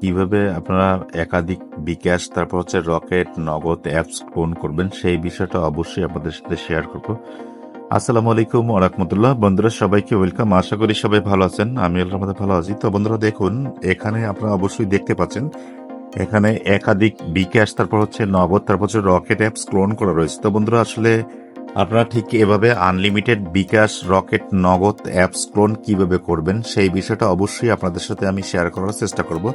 কীভাবে আপনারা একাধিক বিকাশ, তারপর হচ্ছে রকেট, নগদ অ্যাপস ফোন করবেন, সেই বিষয়টা অবশ্যই আপনাদের সাথে শেয়ার করব। আসসালামু আলাইকুম রাহমাতুল্লাহ। বন্ধুরা, সবাইকে ওয়েলকাম। আশা করি সবাই ভালো আছেন, আমি আল্লাহর মধ্যে ভালো আছি। তো বন্ধুরা, দেখুন, এখানে আপনারা অবশ্যই দেখতে পাচ্ছেন, এখানে একাধিক বিকাশ, তারপর হচ্ছে নগদ, তারপর হচ্ছে রকেট অ্যাপস ক্লোন করা রয়েছে। তো বন্ধুরা, আসলে আপনারা ঠিক এভাবে unlimited bKash, Rocket, Nagad apps clone কীভাবে করবেন, সেই বিষয়টা অবশ্যই আপনাদের সাথে আমি শেয়ার করার চেষ্টা করব।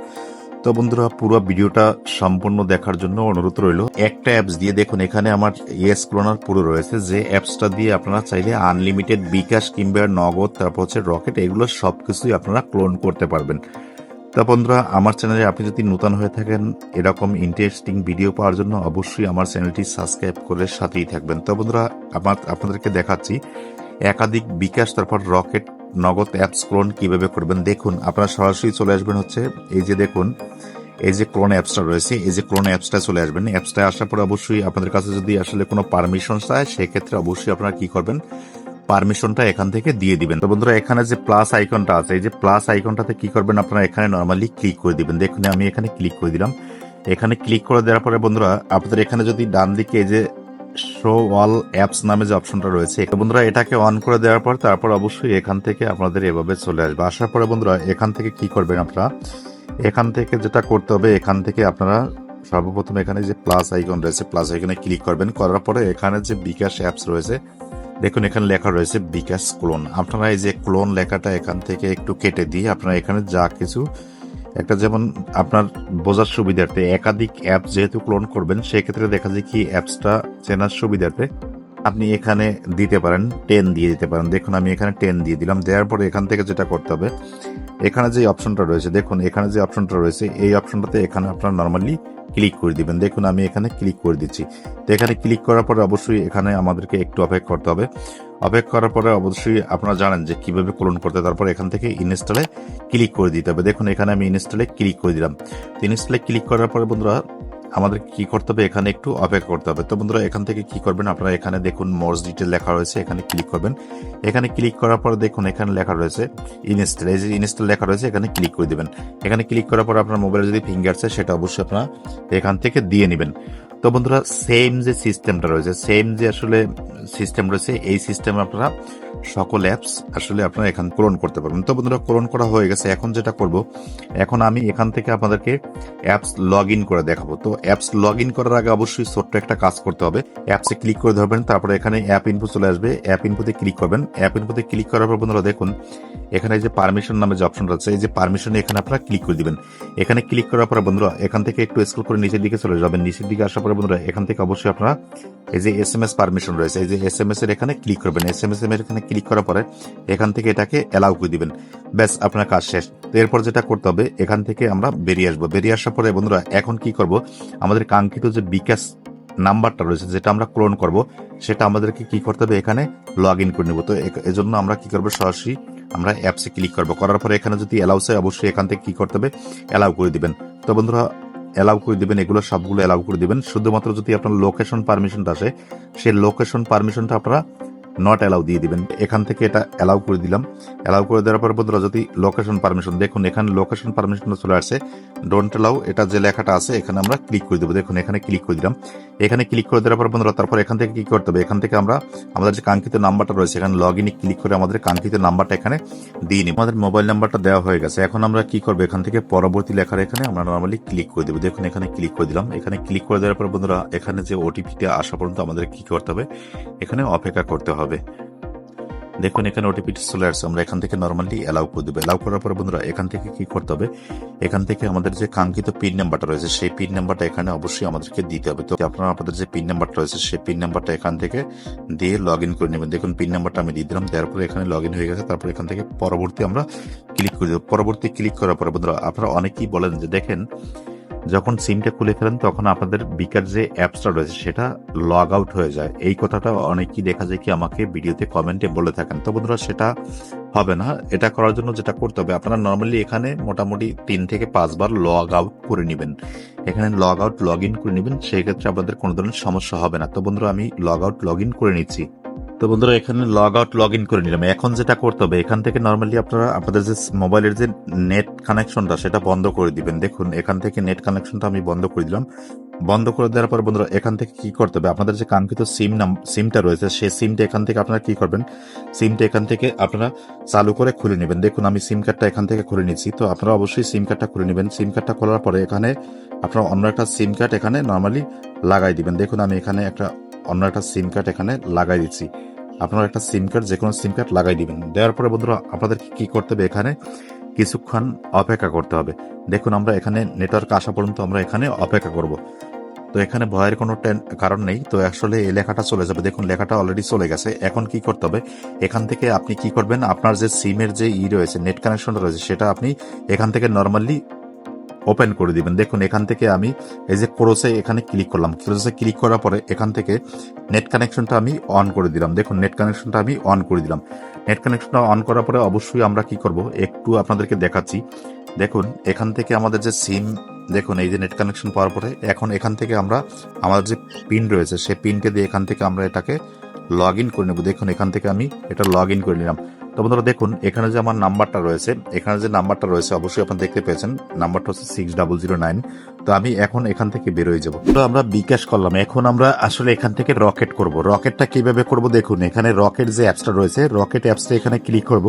তো বন্ধুরা, পুরো ভিডিওটা সম্পূর্ণ দেখার জন্য অনুরোধ রইল। একটা অ্যাপস দিয়ে দেখুন, এখানে আমার ইয়েস ক্লোনার পুরো রয়েছে, যে অ্যাপসটা দিয়ে আপনারা চাইলে আনলিমিটেড বিকাশ কিংবা নগদ, তারপর হচ্ছে রকেট এগুলো সব কিছুই আপনারা ক্লোন করতে পারবেন। তা বন্ধুরা, আমার চ্যানেলে আপনি যদি নতুন হয়ে থাকেন, এরকম ইন্টারেস্টিং ভিডিও পাওয়ার জন্য অবশ্যই আমার চ্যানেলটি সাবস্ক্রাইব করে সাথেই থাকবেন। তো বন্ধুরা, আমার, আপনাদেরকে দেখাচ্ছি, একাধিক বিকাশ, তারপর রকেট নগদ অ্যাপস ক্লোন কীভাবে করবেন? দেখুন, আপনারা সরাসরি চলে আসবেন হচ্ছে, এই যে দেখুন, এই যে ক্লোন অ্যাপসটা রয়েছে, এই যে ক্লোন অ্যাপসটা চলে আসবেন। অ্যাপসটা আসার পর অবশ্যই আপনাদের কাছে যদি আসলে কোনো পারমিশন চায়, সেক্ষেত্রে অবশ্যই আপনারা কি করবেন? পারমিশনটা এখান থেকে দিয়ে দিবেন। তো বন্ধুরা, এখানে যে প্লাস আইকনটা আছে, এই যে প্লাস আইকনটাতে কি করবেন আপনারা? এখানে নর্মালি ক্লিক করে দিবেন। দেখুন, আমি এখানে ক্লিক করে দিলাম। এখানে ক্লিক করে দেওয়ার পরে বন্ধুরা, আপনাদের এখানে যদি ডান দিকে এই যে শো অল অ্যাপস নামে যে অপশনটা রয়েছে বন্ধুরা এটাকে অন করে দেওয়ার পর তারপর অবশ্যই এখান থেকে আপনাদের এভাবে চলে আসবে। আসার পরে বন্ধুরা, এখান থেকে কি করবেন আপনারা? এখান থেকে যেটা করতে হবে, এখান থেকে আপনারা সর্বপ্রথম এখানে যে প্লাস আইকন রয়েছে প্লাস আইকনে ক্লিক করবেন। করার পরে এখানে যে বিকাশ অ্যাপস রয়েছে, দেখুন এখানে লেখা রয়েছে বিকাশ ক্লোন আপনারা এই যে ক্লোন লেখাটা এখান থেকে একটু কেটে দিয়ে আপনারা এখানে যা কিছু একটা যেমন আপনার বোঝার সুবিধার্থে একাধিক অ্যাপ যেহেতু ক্লোন করবেন, সেক্ষেত্রে দেখা যায় কি অ্যাপসটা চেনার সুবিধার্থে আপনি এখানে দিতে পারেন টেন দিয়ে দিতে পারেন। দেখুন, আমি এখানে টেন দিয়ে দিলাম। দেওয়ার পরে এখান থেকে যেটা করতে হবে, এখানে যে অপশনটা রয়েছে, দেখুন, এখানে যে অপশনটা রয়েছে, এই অপশনটাতে এখানে আপনার নর্মালি ক্লিক করে দিবেন। দেখুন, আমি এখানে ক্লিক করে দিচ্ছি। তো এখানে ক্লিক করার পরে অবশ্যই এখানে আমাদেরকে একটু অপেক্ষা করতে হবে। অপেক্ষা করার পরে অবশ্যই আপনারা জানেন যে কীভাবে ক্লোন করতে। তারপর এখান থেকে ইনস্টলে ক্লিক করে দিতে হবে। দেখুন, এখানে আমি ইনস্টলে ক্লিক করে দিলাম। তো ইনস্টলে ক্লিক করার পরে বন্ধুরা আমাদের কি করতে হবে? এখানে একটু অপেক্ষা করতে হবে। তো বন্ধুরা, এখান থেকে কি করবেন? আপনারা এখানে দেখুন মোর্স ডিটেল লেখা রয়েছে, এখানে ক্লিক করবেন। এখানে ক্লিক করার পর দেখুন এখানে লেখা রয়েছে ইনস্টল এই যে ইনস্টল লেখা রয়েছে, এখানে ক্লিক করে দেবেন। এখানে ক্লিক করার পর আপনার মোবাইলে যদি ফিঙ্গার আছে, সেটা অবশ্যই আপনারা এখান থেকে দিয়ে নেবেন। তো বন্ধুরা সেম যে সিস্টেমটা রয়েছে সেম যে আসলে সিস্টেম রয়েছে, এই সিস্টেমে আপনারা সকল অ্যাপস আসলে আপনারা এখান ক্লোন করতে পারবেন। তো বন্ধুরা ক্লোন করা হয়ে গেছে। এখন যেটা করব, এখন আমি এখান থেকে আপনাদেরকে অ্যাপস লগ ইন করে দেখাবো। তো অ্যাপস লগ ইন করার আগে অবশ্যই ছোট্ট একটা কাজ করতে হবে। অ্যাপসে ক্লিক করে ধরবেন, তারপরে এখানে অ্যাপ ইনফো চলে আসবে। অ্যাপ ইনফোতে ক্লিক করবেন। অ্যাপ ইনফোতে ক্লিক করার পর বন্ধুরা দেখুন এখানে যে পারমিশন নামে যে অপশন রয়েছে, এই যে পারমিশনে এখানে আপনারা ক্লিক করে দিবেন। এখানে ক্লিক করার পরে বন্ধুরা, এখান থেকে একটু স্ক্রল করে নিচের দিকে চলে যাবেন। নিচের দিকে আসার পরে বন্ধুরা, এখান থেকে অবশ্যই আপনারা এই যে এস এম এস পারমিশন রয়েছে, এই যে এস এম এস এর এখানে ক্লিক করবেন। এস এম এস এর এখানে ক্লিক করার পরে এখান থেকে এটাকে অ্যালাউ করে দিবেন। ব্যাস, আপনার কাজ শেষ। তো এরপর যেটা করতে হবে, এখান থেকে আমরা বেরিয়ে আসব। বেরিয়ে আসার পরে বন্ধুরা, এখন কি করব, আমাদের কাঙ্ক্ষিত যে বিকাশ নাম্বারটা রয়েছে, যেটা আমরা ক্লোন করব, সেটা আমাদেরকে কি করতে হবে, এখানে লগ ইন করে নেব। তো এজন্য আমরা কি করব, সরাসরি আমরা অ্যাপসে ক্লিক করব। করার পরে এখানে যদি অ্যালাউ চাই অবশ্যই এখান থেকে কি করতে হবে? অ্যালাউ করে দিবেন। তো বন্ধুরা অ্যালাউ করে দিবেন, এগুলো সবগুলো অ্যালাউ করে দিবেন। শুধুমাত্র যদি আপনার লোকেশন পারমিশনটা আসে, সেই লোকেশন পারমিশনটা আপনারা নট অ্যালাউ দিয়ে দিবেন। এখান থেকে এটা অ্যালাউ করে দিলাম। অ্যালাউ করে দেওয়ার পর বন্ধুরা, যদি লোকেশন পারমিশন দেখুন এখানে লোকেশন পারমিশনটা চলে আসছে। ডোন্ট অ্যালাউ এটা যে লেখাটা আছে, এখানে আমরা ক্লিক করে দেবো। দেখুন, এখানে ক্লিক করে দিলাম। এখানে ক্লিক করে দেওয়ার পর বন্ধুরা, তারপর এখান থেকে কি করতে হবে? এখান থেকে আমরা, আমাদের যে কাঙ্ক্ষিত নাম্বারটা রয়েছে, এখানে লগ ইনে ক্লিক করে আমাদের কাঙ্ক্ষিত নাম্বারটা এখানে দিয়ে নিই আমাদের মোবাইল নাম্বারটা দেওয়া হয়ে গেছে। এখন আমরা কি করব? এখান থেকে পরবর্তী লেখার এখানে আমরা নর্মালি ক্লিক করে দেবো। দেখুন, এখানে ক্লিক করে দিলাম। এখানে ক্লিক করে দেওয়ার পর বন্ধুরা, এখানে যে ওটিপিটা আসা পর্যন্ত আমাদের কি করতে হবে? এখানে অপেক্ষা করতে হবে। দেখুন, এখানে ওটিপি চলে আসছে। আমরা এখান থেকে নর্মালি অ্যালাউ করে দেবো। অ্যালাউ করার পরে বন্ধুরা, এখান থেকে কি করতে হবে? এখান থেকে আমাদের যে কাঙ্ক্ষিত পিন নাম্বারটা রয়েছে, সেই পিন নাম্বারটা এখানে অবশ্যই আমাদেরকে দিতে হবে। তো আপনারা আপনাদের যে পিন নাম্বারটা রয়েছে, সেই পিন নাম্বারটা এখান থেকে দিয়ে লগ ইন করে নেবেন। দেখুন পিন নাম্বারটা আমি দিয়ে দিলাম। দেওয়ার পরে এখানে লগ ইন হয়ে গেছে। তারপর এখান থেকে পরবর্তী আমরা ক্লিক করে দেবো। পরবর্তী ক্লিক করার পরে বন্ধুরা, আপনারা অনেকেই বলেন যে, দেখেন যখন সিমটা খুলে ফেলেন, তখন আপনাদের বিকার যে অ্যাপসটা রয়েছে, সেটা লগ আউট হয়ে যায়। এই কথাটা অনেকেই দেখা যায় কি আমাকে ভিডিওতে কমেন্টে বলে থাকেন। তো বন্ধুরা, সেটা হবে না। এটা করার জন্য যেটা করতে হবে, আপনারা নর্মালি এখানে মোটামুটি তিন থেকে পাঁচবার লগ আউট করে নেবেন। এখানে লগ আউট লগ ইন করে নেবেন সেই ক্ষেত্রে আপনাদের কোনো ধরনের সমস্যা হবে না। তো বন্ধুরা, আমি লগ আউট লগ ইন করে নিচ্ছি। তো বন্ধুরা, এখানে লগ আউট লগ ইন করে নিলাম। এখন যেটা করতে হবে, এখান থেকে নর্মালি আপনারা আপনাদের যে মোবাইলের যে নেট কানেকশনটা সেটা বন্ধ করে দিবেন। দেখুন, এখান থেকে নেট কানেকশনটা আমি বন্ধ করে দিলাম। বন্ধ করে দেওয়ার পর বন্ধুরা, এখান থেকে কি করতে হবে? আপনাদের যে কাঙ্ক্ষিত সিম নাম সিমটা রয়েছে, সেই সিমটা এখান থেকে আপনারা কি করবেন? সিমটা এখান থেকে আপনারা চালু করে খুলে নেবেন। দেখুন, আমি সিম কার্ডটা এখান থেকে খুলে নিচ্ছি তো আপনারা অবশ্যই সিম কার্ডটা খুলে নেবেন। সিম কার্ডটা খোলার পরে এখানে আপনারা অন্য একটা সিম কার্ড এখানে নর্মালি লাগাই দিবেন। দেখুন, আমি এখানে একটা অন্য একটা সিম কার্ড এখানে লাগাই দিচ্ছি। আপনারা একটা সিম কার্ড যে কোনো সিম কার্ড লাগাই দিবেন। দেওয়ার পরে বন্ধুরা, আপনাদের কি করতে হবে এখানে? কিছুক্ষণ অপেক্ষা করতে হবে। দেখুন, আমরা এখানে নেটওয়ার্ক আসা পর্যন্ত আমরা এখানে অপেক্ষা করব। তো এখানে ভয়ের কোনো কারণ নেই। তো আসলে এই লেখাটা চলে যাবে। দেখুন, লেখাটা অলরেডি চলে গেছে। এখন কি করতে হবে? এখান থেকে আপনি কি করবেন? আপনার যে সিমের যে ই রয়েছে নেট কানেকশনটা রয়েছে, সেটা আপনি এখান থেকে নর্মালি ওপেন করে দিবেন। দেখুন, এখান থেকে আমি এই যে ক্রোসে এখানে ক্লিক করলাম। ক্রোসে ক্লিক করার পরে এখান থেকে নেট কানেকশনটা আমি অন করে দিলাম। দেখুন নেট কানেকশনটা আমি অন করে দিলাম। নেট কানেকশনটা অন করার পরে অবশ্যই আমরা কি করব? একটু আপনাদেরকে দেখাচ্ছি। দেখুন, এখান থেকে আমাদের যে সিম দেখুন, এই যে নেট কানেকশন পাওয়ার পরে এখন এখান থেকে আমরা, আমাদের যে পিন রয়েছে, সেই পিনকে দিয়ে এখান থেকে আমরা এটাকে লগ ইন করে নেব। দেখুন, এখান থেকে আমি এটা লগ ইন করে নিলাম। তো বন্ধুরা দেখুন, এখানে যে আমার নাম্বারটা রয়েছে, এখানে যে নাম্বারটা রয়েছে, অবশ্যই আপনারা দেখতে পেয়েছেন, নাম্বারটা হচ্ছে সিক্স ডাবল জিরো নাইন তো আমি এখন এখান থেকে বেরোয় যাব। তো আমরা বিকাশ করলাম, এখন আমরা আসলে এখান থেকে রকেট করব। রকেটটা কীভাবে করব দেখুন, এখানে রকেট যে অ্যাপসটা রয়েছে, রকেট অ্যাপসটা এখানে ক্লিক করব।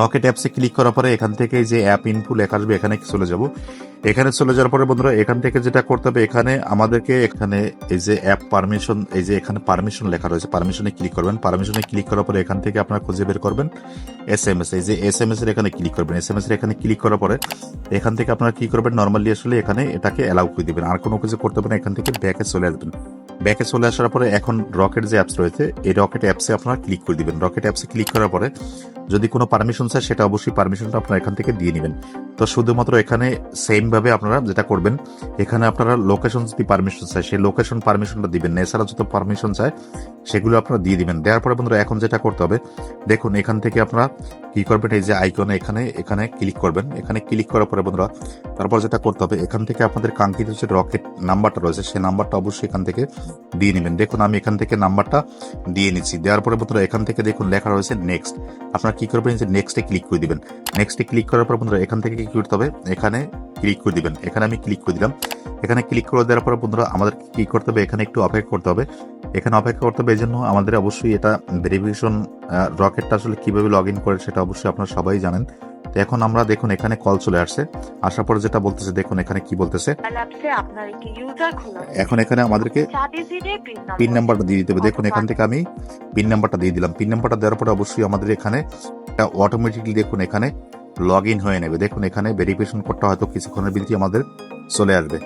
রকেট অ্যাপসে ক্লিক করার পরে এখান থেকে যে অ্যাপ ইনফু লেখা আসবে, এখানে চলে যাব। এখানে চলে যাওয়ার পরে বন্ধুরা, এখান থেকে যেটা করতে হবে, এখানে আমাদেরকে এখানে এই যে অ্যাপ পারমিশন এই যে এখানে পারমিশন লেখা রয়েছে। পারমিশনে ক্লিক করবেন। পারমিশনে ক্লিক করার পরে এখান থেকে আপনারা খুঁজে বের করবেন এস এম এস এই যে এস এম এস এর এখানে ক্লিক করবেন। এস এম এস এর এখানে ক্লিক করার পরে এখান থেকে আপনারা কি করবেন? নর্মালি আসলে এখানে এটাকে অ্যালাউ করে দিবেন। আর কোনো কিছু করতে হবে না, এখান থেকে ব্যাকে চলে আসবেন। ব্যাকে চলে আসার পরে এখন রকেট যে অ্যাপস রয়েছে, এই রকেট অ্যাপসে আপনারা ক্লিক করে দিবেন। রকেট অ্যাপসে ক্লিক করার পরে যদি কোনো পারমিশন চায়, সেটা অবশ্যই পারমিশনটা আপনারা এখান থেকে দিয়ে নেবেন। তো শুধুমাত্র এখানে সেম ভাবে আপনারা যেটা করবেন, এখানে আপনারা লোকেশন যদি পারমিশন চায়, সেই লোকেশন পারমিশনটা দিবেন। এছাড়া যত পারমিশন চায়, সেগুলো আপনারা দিয়ে দিবেন। দেওয়ার পরে বন্ধুরা, এখন যেটা করতে হবে, দেখুন, এখান থেকে আপনারা কি করবেন, এই যে আইকনে এখানে এখানে ক্লিক করবেন। এখানে ক্লিক করার পরে বন্ধুরা, তারপর যেটা করতে হবে, এখান থেকে আপনাদের কাঙ্ক্ষিত যে রকেট নাম্বারটা রয়েছে সেই নাম্বারটা অবশ্যই এখান থেকে দিয়ে নেবেন। দেখুন, আমি এখান থেকে নাম্বারটা দিয়ে নিচ্ছি। দেওয়ার পরে বন্ধুরা, এখান থেকে দেখুন, লেখা রয়েছে নেক্সট আপনারা কি করবেন যে নেক্সটে ক্লিক করে দিবেন। নেক্সটে ক্লিক করার পর বন্ধুরা, এখান থেকে কি করতে হবে? এখানে ক্লিক করে দিবেন। এখানে আমি ক্লিক করে দিলাম। এখানে ক্লিক করে দেওয়ার পর বন্ধুরা আমাদের কি করতে হবে? এখানে একটু অপেক্ষা করতে হবে। এখানে অপেক্ষা করতে হবে এই জন্য আমাদের অবশ্যই এটা ভেরিফিকেশন রকেটটা আসলে কীভাবে লগ ইন করে সেটা অবশ্যই আপনারা সবাই জানেন। তো এখন আমরা দেখুন এখানে কল চলে আসছে। আসার পরে যেটা বলতেছে দেখুন এখানে কি বলতেছে। এখন এখানে আমাদেরকে পিন পিন নাম্বারটা দিয়ে দিতে হবে। দেখুন এখান থেকে আমি পিন নাম্বারটা দিয়ে দিলাম। পিন নাম্বারটা দেওয়ার পরে অবশ্যই আমাদের এখানে অটোমেটিকলি দেখুন এখানে লগ ইন হয়ে নেবে। দেখুন এখানে ভেরিফিকেশন কোডটা হয়তো কিছুক্ষণের ভিতরে আমাদের চলে আসবে।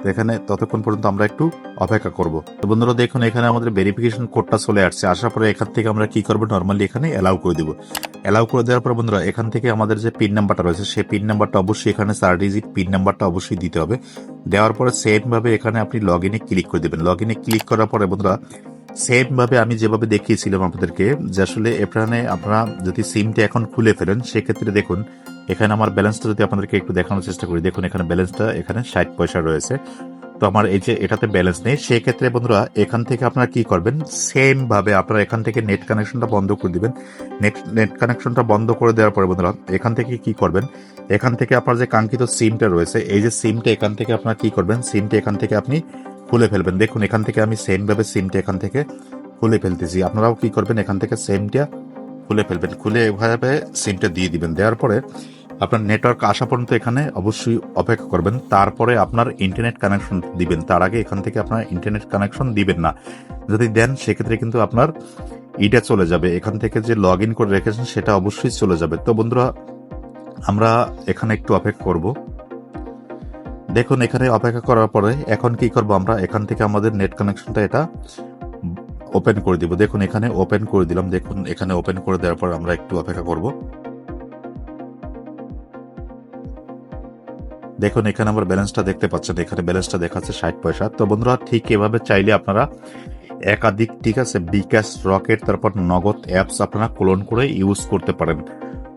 তো এখানে ততক্ষণ পর্যন্ত আমরা একটু অপেক্ষা করব। তো বন্ধুরা দেখুন এখানে আমাদের ভেরিফিকেশন কোডটা চলে আসছে। আসার পরে এখান থেকে আমরা কি করব? নর্মালি এখানে অ্যালাউ করে দেবো। অ্যালাউ করে দেওয়ার পর বন্ধুরা, এখান থেকে আমাদের যে পিন নাম্বারটা রয়েছে, সেই পিন নাম্বারটা অবশ্যই এখানে চার ডিজিট পিন নাম্বারটা অবশ্যই দিতে হবে। দেওয়ার পরে সেম ভাবে এখানে আপনি লগ ইনে ক্লিক করে দেবেন। লগ ইনে ক্লিক করার পরে বন্ধুরা সেম ভাবে আমি যেভাবে দেখিয়েছিলাম আপনাদেরকে, যে আসলে এখানে আপনারা যদি সিমটা এখন খুলে ফেলেন, সেক্ষেত্রে দেখুন, এখানে আমার ব্যালেন্সটা যদি আপনাদেরকে একটু দেখানোর চেষ্টা করি। দেখুন, এখানে ব্যালেন্সটা এখানে ষাট পয়সা রয়েছে। তো আমার এই যে এটাতে ব্যালেন্স নেই, সেক্ষেত্রে বন্ধুরা, এখান থেকে আপনারা কি করবেন? সেম ভাবে আপনারা এখান থেকে নেট কানেকশনটা বন্ধ করে দিবেন। নেট নেট কানেকশনটা বন্ধ করে দেওয়ার পরে বন্ধুরা, এখান থেকে কি করবেন? এখান থেকে আপনার যে কাঙ্ক্ষিত সিমটা রয়েছে, এই যে সিমটা এখান থেকে আপনারা কি করবেন? সিমটা এখান থেকে আপনি খুলে ফেলবেন। দেখুন, এখান থেকে আমি সেম ভাবে সিমটা এখান থেকে খুলে ফেলতেছি। আপনারাও কি করবেন? এখান থেকে সেমটা খুলে ফেলবেন। খুলে এভাবে সিমটা দিয়ে দিবেন। দেওয়ার পরে আপনার নেটওয়ার্ক আসা পর্যন্ত এখানে অবশ্যই অপেক্ষা করবেন। তারপরে আপনার ইন্টারনেট কানেকশন দিবেন। তার আগে এখান থেকে আপনার ইন্টারনেট কানেকশন দিবেন না। যদি দেন, সেক্ষেত্রে কিন্তু আপনার ইটা চলে যাবে। এখান থেকে যে লগ ইন করে রেখেছেন, সেটা অবশ্যই চলে যাবে। তো বন্ধুরা, আমরা এখানে একটু অপেক্ষা করব। দেখুন, এখানে অপেক্ষা করার পরে এখন কি করব আমরা? এখান থেকে আমাদের নেট কানেকশনটা এটা ওপেন করে দিব। দেখুন, এখানে ওপেন করে দিলাম। দেখুন, এখানে ওপেন করে দেওয়ার পর আমরা একটু অপেক্ষা করব। দেখুন, এখানে আমার ব্যালেন্সটা দেখতে পাচ্ছেন, এখানে ব্যালেন্সটা দেখাচ্ছে ষাট পয়সা। তো বন্ধুরা, ঠিক এভাবে চাইলে আপনারা একাধিক, ঠিক আছে, বিকাশ, রকেট, তারপর নগদ অ্যাপস আপনারা ক্লোন করে ইউজ করতে পারেন।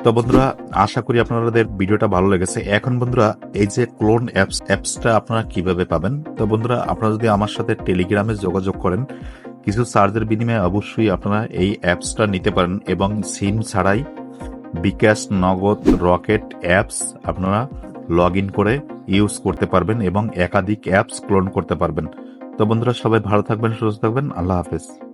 তো বন্ধুরা, আশা করি আপনাদের ভিডিওটা ভালো লেগেছে। এখন বন্ধুরা, এই যে ক্লোন অ্যাপস অ্যাপসটা আপনারা কীভাবে পাবেন? তো বন্ধুরা, আপনারা যদি আমার সাথে টেলিগ্রামে যোগাযোগ করেন, কিছু চার্জের বিনিময়ে অবশ্যই আপনারা এই অ্যাপসটা নিতে পারেন এবং সিম ছাড়াই বিকাশ, নগদ, রকেট অ্যাপস আপনারা লগ ইন করে ইউজ করতে পারবেন এবং একাধিক অ্যাপস ক্লোন করতে পারবেন। তো বন্ধুরা, সবাই ভালো থাকবেন, সুস্থ থাকবেন। আল্লাহ হাফেজ।